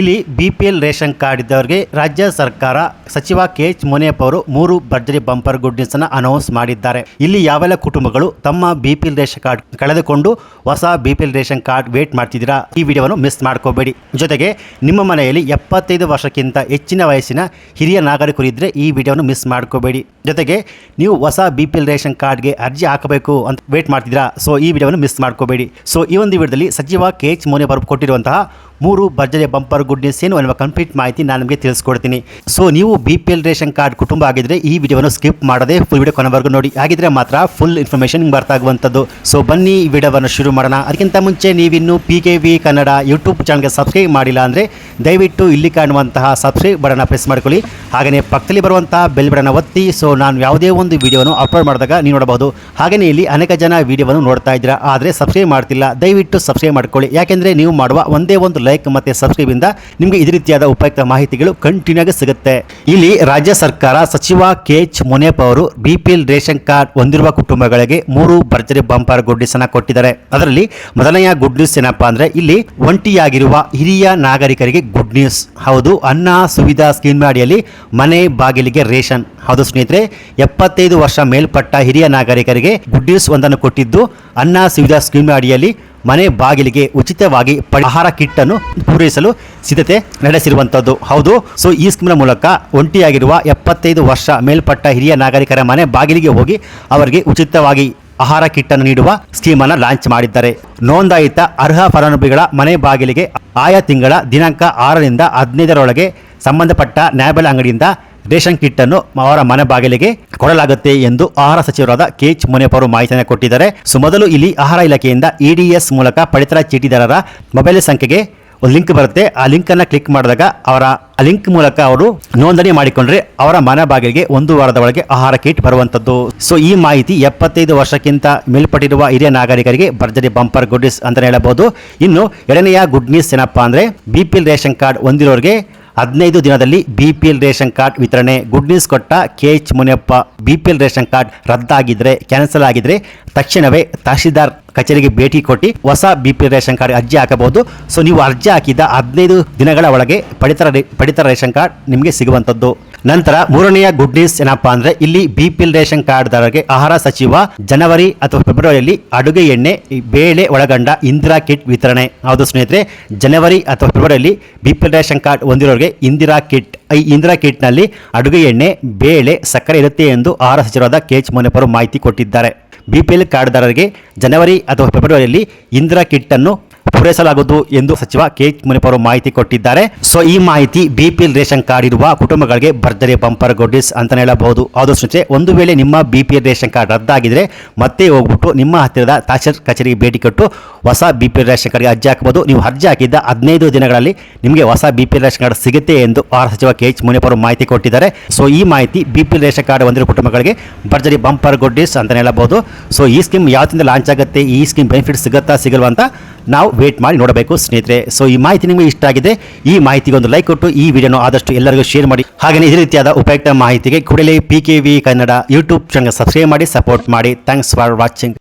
ಇಲ್ಲಿ B P L ration card ಇದ್ದವರಿಗೆ ರಾಜ್ಯ ಸರ್ಕಾರ ಸಚಿವ ಕೆ ಎಚ್ ಮುನಿಯಪ್ಪ ಅವರು ಮೂರು ಭರ್ಜರಿ ಬಂಪರ್ ಗುಡ್ ನ್ಯೂಸ್ ಅನ್ನ ಅನೌನ್ಸ್ ಮಾಡಿದ್ದಾರೆ. ಇಲ್ಲಿ ಯಾವೆಲ್ಲ ಕುಟುಂಬಗಳು ತಮ್ಮ B P L ration card ಕಳೆದುಕೊಂಡು ಹೊಸ B P L ration card wait ಮಾಡ್ತಿದ್ದೀರಾ? ಈ ವಿಡಿಯೋವನ್ನು ಮಿಸ್ ಮಾಡ್ಕೋಬೇಡಿ. ಜೊತೆಗೆ ನಿಮ್ಮ ಮನೆಯಲ್ಲಿ ಎಪ್ಪತ್ತೈದು ವರ್ಷಕ್ಕಿಂತ ಹೆಚ್ಚಿನ ವಯಸ್ಸಿನ ಹಿರಿಯ ನಾಗರಿಕರು ಇದ್ದರೆ ಈ ವಿಡಿಯೋವನ್ನು ಮಿಸ್ ಮಾಡ್ಕೋಬೇಡಿ. ಜೊತೆಗೆ ನೀವು ಹೊಸ ಬಿ ಪಿ ಎಲ್ ರೇಷನ್ ಕಾರ್ಡ್ಗೆ ಅರ್ಜಿ ಹಾಕಬೇಕು ಅಂತ ವೇಟ್ ಮಾಡ್ತಿದ್ದೀರಾ? ಸೊ ಈ ವಿಡಿಯೋವನ್ನು ಮಿಸ್ ಮಾಡ್ಕೋಬೇಡಿ. ಸೊ ಈ ಒಂದು ವಿಡಿಯೋದಲ್ಲಿ ಸಚಿವ ಕೆ ಎಚ್ ಮೋನಿ ಅವರು ಕೊಟ್ಟಿರುವಂತಹ ಮೂರು ಭರ್ಜರಿ ಬಂಪರ್ ಗುಡ್ ನ್ಯೂಸ್ ಏನು ಅನ್ನುವ ಕಂಪ್ಲೀಟ್ ಮಾಹಿತಿ ನಾನು ನಿಮಗೆ ತಿಳಿಸ್ಕೊಡ್ತೀನಿ. ಸೊ ನೀವು B P L ration card ಕುಟುಂಬ ಆಗಿದ್ರೆ ಈ ವಿಡಿಯೋವನ್ನು ಸ್ಕಿಪ್ ಮಾಡದೆ ಫುಲ್ ವಿಡಿಯೋ ಕೊನೆವರೆಗೂ ನೋಡಿ. ಆಗಿದ್ರೆ ಮಾತ್ರ ಫುಲ್ ಇನ್ಫಾರ್ಮೇಷನ್ ಬರ್ತಾಗುವಂಥದ್ದು ಸೊ ಬನ್ನಿ ಈ ವಿಡಿಯೋವನ್ನು ಶುರು ಮಾಡೋಣ. ಅದಕ್ಕಿಂತ ಮುಂಚೆ ನೀವಿನ್ನು P K V Kannada YouTube ಚಾನಲ್ಗೆ ಸಬ್ಸ್ಕ್ರೈಬ್ ಮಾಡಿಲ್ಲ ಅಂದರೆ ದಯವಿಟ್ಟು ಇಲ್ಲಿ ಕಾಣುವಂತಹ ಸಬ್ಸ್ಕ್ರೈಬ್ ಬಟನ್ನ ಪ್ರೆಸ್ ಮಾಡ್ಕೊಳ್ಳಿ. ಹಾಗೆಯೇ ಪಕ್ಕದಲ್ಲಿ ಬರುವಂತಹ ಬೆಲ್ ಬಟನ್ ಒತ್ತಿ. ಸೊ ನಾನು ಯಾವುದೇ ಒಂದು ವಿಡಿಯೋವನ್ನು ಅಪ್ಲೋಡ್ ಮಾಡಿದಾಗ ನೀವು ನೋಡಬಹುದು. ಹಾಗೆಯೇ ಇಲ್ಲಿ ಅನೇಕ ಜನ ವಿಡಿಯೋವನ್ನು ನೋಡ್ತಾ ಇದ್ದೀರಾ. ಆದರೆ ಸಬ್ಸ್ಕ್ರೈಬ್ ಮಾಡ್ತಿಲ್ಲ. ದಯವಿಟ್ಟು ಸಬ್ಸ್ಕ್ರೈಬ್ ಮಾಡ್ಕೊಳ್ಳಿ. ಯಾಕೆಂದರೆ ನೀವು ಮಾಡುವ ಒಂದೇ ಒಂದು ಲೈಕ್ ಮತ್ತು ಸಬ್ಸ್ಕ್ರೈಬಿಂದ ನಿಮಗೆ ಇದೇ ರೀತಿಯಾದ ಉಪಯುಕ್ತ ಮಾಹಿತಿಗಳು ಕಂಟಿನ್ಯೂ ಆಗಿ ಸಿಗುತ್ತೆ. ಇಲ್ಲಿ ರಾಜ್ಯ ಸರ್ಕಾರ ಸಚಿವ ಕೆ ಎಚ್ ಮುನಿಯಪ್ಪ ಅವರು B P L ration card ಹೊಂದಿರುವ ಕುಟುಂಬಗಳಿಗೆ ಮೂರು ಭರ್ಜರಿ ಬಂಪರ್ ಗುಡ್ ನ್ಯೂಸ್ ಅನ್ನ ಕೊಟ್ಟಿದ್ದಾರೆ. ಅದರಲ್ಲಿ ಮೊದಲನೆಯ ಗುಡ್ ನ್ಯೂಸ್ ಏನಪ್ಪಾ ಅಂದ್ರೆ ಇಲ್ಲಿ ಒಂಟಿಯಾಗಿರುವ ಹಿರಿಯ ನಾಗರಿಕರಿಗೆ ಗುಡ್ ನ್ಯೂಸ್ ಹೌದು, ಅನ್ನ ಸುವಿಧಾ ಸ್ಕೀಮ್ ಅಡಿಯಲ್ಲಿ ಮನೆ ಬಾಗಿಲಿಗೆ ರೇಷನ್. ಹೌದು ಸ್ನೇಹಿತರೆ, ಎಪ್ಪತ್ತೈದು ವರ್ಷ ಮೇಲ್ಪಟ್ಟ ಹಿರಿಯ ನಾಗರಿಕರಿಗೆ ಗುಡ್ ನ್ಯೂಸ್ ಒಂದನ್ನು ಕೊಟ್ಟಿದ್ದು ಅನ್ನ ಸುವಿಧಾ ಸ್ಕೀಮ್ ಅಡಿಯಲ್ಲಿ ಮನೆ ಬಾಗಿಲಿಗೆ ಉಚಿತವಾಗಿ ಪರಿಹಾರ ಕಿಟ್ ಅನ್ನು ಪೂರೈಸಲು ಸಿದ್ಧತೆ ನಡೆಸಿರುವಂತದ್ದು. ಹೌದು. ಸೊ ಈ ಸ್ಕೀಮ್ನ ಮೂಲಕ ಒಂಟಿಯಾಗಿರುವ ಎಪ್ಪತ್ತೈದು ವರ್ಷ ಮೇಲ್ಪಟ್ಟ ಹಿರಿಯ ನಾಗರಿಕರ ಮನೆ ಬಾಗಿಲಿಗೆ ಹೋಗಿ ಅವರಿಗೆ ಉಚಿತವಾಗಿ ಆಹಾರ ಕಿಟ್ ಅನ್ನು ನೀಡುವ ಸ್ಕೀಮ್ ಅನ್ನು ಲಾಂಚ್ ಮಾಡಿದ್ದಾರೆ. ನೋಂದಾಯಿತ ಅರ್ಹ ಫಲಾನುಭವಿಗಳ ಮನೆ ಬಾಗಿಲಿಗೆ ಆಯಾ ತಿಂಗಳ ದಿನಾಂಕ ಆರರಿಂದ ಹದಿನೈದರೊಳಗೆ ಸಂಬಂಧಪಟ್ಟ ನ್ಯಾಯಬೆಲೆ ಅಂಗಡಿಯಿಂದ ರೇಷನ್ ಕಿಟ್ ಅನ್ನು ಅವರ ಮನೆ ಬಾಗಿಲಿಗೆ ಕೊಡಲಾಗುತ್ತೆ ಎಂದು ಆಹಾರ ಸಚಿವರಾದ ಕೆ ಮುನಿಯಪ್ಪ ಅವರು ಮಾಹಿತಿಯನ್ನು ಕೊಟ್ಟಿದ್ದಾರೆ. ಸೊ, ಮೊದಲು ಇಲ್ಲಿ ಆಹಾರ ಇಲಾಖೆಯಿಂದ ಇಡಿಎಸ್ ಮೂಲಕ ಪಡಿತರ ಚೀಟಿದಾರರ ಮೊಬೈಲ್ ಸಂಖ್ಯೆಗೆ ಒಂದು ಲಿಂಕ್ ಬರುತ್ತೆ. ಆ ಲಿಂಕ್ ಅನ್ನ ಕ್ಲಿಕ್ ಮಾಡಿದಾಗ ಅವರ ಲಿಂಕ್ ಮೂಲಕ ಅವರು ನೋಂದಣಿ ಮಾಡಿಕೊಂಡ್ರೆ ಅವರ ಮನೆ ಬಾಗಿಲಿಗೆ ಒಂದು ವಾರದ ಒಳಗೆ ಆಹಾರ ಕಿಟ್ ಬರುವಂತದ್ದು. ಸೊ, ಈ ಮಾಹಿತಿ ಎಪ್ಪತ್ತೈದು ವರ್ಷಕ್ಕಿಂತ ಮೇಲ್ಪಟ್ಟಿರುವ ಹಿರಿಯ ನಾಗರಿಕರಿಗೆ ಭರ್ಜರಿ ಬಂಪರ್ ಗುಡ್ ನ್ಯೂಸ್ ಅಂತ ಹೇಳಬಹುದು. ಇನ್ನು ಎರಡನೆಯ ಗುಡ್ ನ್ಯೂಸ್ ಏನಪ್ಪಾ ಅಂದ್ರೆ ಬಿಪಿಎಲ್ ರೇಷನ್ ಕಾರ್ಡ್ ಹೊಂದಿರೋರಿಗೆ ಹದಿನೈದು ದಿನದಲ್ಲಿ ಬಿಪಿಎಲ್ ರೇಷನ್ ಕಾರ್ಡ್ ವಿತರಣೆ. ಗುಡ್ ನ್ಯೂಸ್ ಕೊಟ್ಟ K H Muniyappa, BPL ration card ರದ್ದಾಗಿದ್ರೆ cancel ಆಗಿದ್ರೆ ತಕ್ಷಣವೇ ತಹಶೀಲ್ದಾರ್ ಕಚೇರಿಗೆ ಭೇಟಿ ಕೊಟ್ಟು ಹೊಸ ಬಿಪಿಎಲ್ ರೇಷನ್ ಕಾರ್ಡ್ ಅರ್ಜಿ ಹಾಕಬಹುದು. ಸೊ ನೀವು ಅರ್ಜಿ ಹಾಕಿದ ಹದಿನೈದು ದಿನಗಳ ಒಳಗೆ ಪಡಿತರ ಪಡಿತರ ರೇಷನ್ ಕಾರ್ಡ್ ನಿಮಗೆ ಸಿಗುವಂಥದ್ದು. ನಂತರ ಮೂರನೆಯ ಗುಡ್ ನ್ಯೂಸ್ ಏನಪ್ಪಾ ಅಂದ್ರೆ ಇಲ್ಲಿ ಬಿಪಿಎಲ್ ರೇಷನ್ ಕಾರ್ಡ್ ರೇಷನ್ ಆಹಾರ ಸಚಿವ ಜನವರಿ ಅಥವಾ ಫೆಬ್ರವರಿಯಲ್ಲಿ ಅಡುಗೆ ಎಣ್ಣೆ ಬೇಳೆ ಒಳಗೊಂಡ, ಇಂದಿರಾ ಕಿಟ್ ವಿತರಣೆ. ಹೌದು ಸ್ನೇಹಿತರೆ, ಜನವರಿ ಅಥವಾ ಫೆಬ್ರವರಿಯಲ್ಲಿ ಬಿಪಿಎಲ್ ರೇಷನ್ ಕಾರ್ಡ್ ಹೊಂದಿರೋರಿಗೆ ಇಂದಿರಾ ಕಿಟ್, ಈ ಇಂದಿರಾ ಕಿಟ್ನಲ್ಲಿ ಅಡುಗೆ ಎಣ್ಣೆ, ಬೇಳೆ, ಸಕ್ಕರೆ ಇರುತ್ತೆ ಎಂದು ಆಹಾರ ಸಚಿವರಾದ ಕೆ ಎಚ್ ಮಾಹಿತಿ ಕೊಟ್ಟಿದ್ದಾರೆ. ಬಿ ಪಿ ಎಲ್ ಕಾರ್ಡ್ದಾರರಿಗೆ ಜನವರಿ ಅಥವಾ ಫೆಬ್ರವರಿಯಲ್ಲಿ ಇಂದಿರಾ ಕಿಟ್ ಅನ್ನು ಪೂರೈಸಲಾಗುವುದು ಎಂದು ಸಚಿವ ಕೆ ಎಚ್ ಮಾಹಿತಿ ಕೊಟ್ಟಿದ್ದಾರೆ. ಸೊ, ಈ ಮಾಹಿತಿ ಬಿಪಿಎಲ್ ರೇಷನ್ ಕಾರ್ಡ್ ಇರುವ ಕುಟುಂಬಗಳಿಗೆ ಭರ್ಜರಿ ಬಂಪರ್ ಗೊಡ್ಡಿಸ್ ಅಂತ ಹೇಳಬಹುದು. ಆದಷ್ಟು ಒಂದು ವೇಳೆ ನಿಮ್ಮ ಬಿಪಿಎಲ್ ರೇಷನ್ ಕಾರ್ಡ್ ರದ್ದಾಗಿದ್ರೆ ಮತ್ತೆ ಹೋಗ್ಬಿಟ್ಟು ನಿಮ್ಮ ಹತ್ತಿರದ ತಹಶೀಲ್ ಕಚೇರಿಗೆ ಭೇಟಿ ಕೊಟ್ಟು ಹೊಸ ಬಿಪಿಎಲ್ ರೇಷನ್ ಕಾರ್ಡ್ಗೆ ಅರ್ಜಿ ಹಾಕಬಹುದು ನೀವು ಅರ್ಜಿ ಹಾಕಿದ್ದ ಹದಿನೈದು ದಿನಗಳಲ್ಲಿ ನಿಮಗೆ ಹೊಸ ಬಿಪಿಎಲ್ ರೇಷನ್ ಕಾರ್ಡ್ ಸಿಗುತ್ತೆ ಎಂದು ಆಹಾರ ಸಚಿವ ಕೆ ಎಚ್ ಮುನಿಯಪ್ಪ ಮಾಹಿತಿ ಕೊಟ್ಟಿದ್ದಾರೆ. ಸೊ, ಈ ಮಾಹಿತಿ ಬಿಪಿಎಲ್ ರೇಷನ್ ಕಾರ್ಡ್ ಹೊಂದಿರುವ ಕುಟುಂಬಗಳಿಗೆ ಭರ್ಜರಿ ಬಂಪರ್ ಗೊಡ್ಡಿಸ್ ಅಂತ ಹೇಳಬಹುದು. ಸೊ, ಈ ಸ್ಕೀಮ್ ಯಾವತ್ತಿಂದ ಲಾಂಚ್ ಆಗುತ್ತೆ, ಈ ಸ್ಕೀಮ್ ಬೆನಿಫಿಟ್ ಸಿಗುತ್ತಾ ಸಿಗಲ್ವಾ ಅಂತ ನಾವು ವೇಟ್ ಮಾಡಿ ನೋಡಬೇಕು ಸ್ನೇಹಿತರೆ. ಸೊ ಈ ಮಾಹಿತಿ ನಿಮಗೆ ಇಷ್ಟ ಆಗಿದೆ, ಈ ಮಾಹಿತಿಗೆ ಒಂದು ಲೈಕ್ ಕೊಟ್ಟು ಈ ವಿಡಿಯೋನ ಆದಷ್ಟು ಎಲ್ಲರಿಗೂ ಶೇರ್ ಮಾಡಿ. ಹಾಗೆಯೇ ಇದೇ ರೀತಿಯಾದ ಉಪಯುಕ್ತ ಮಾಹಿತಿಗೆ ಕೂಡಲೇ P K V Kannada YouTube channel subscribe ಮಾಡಿ ಸಪೋರ್ಟ್ ಮಾಡಿ. Thanks for watching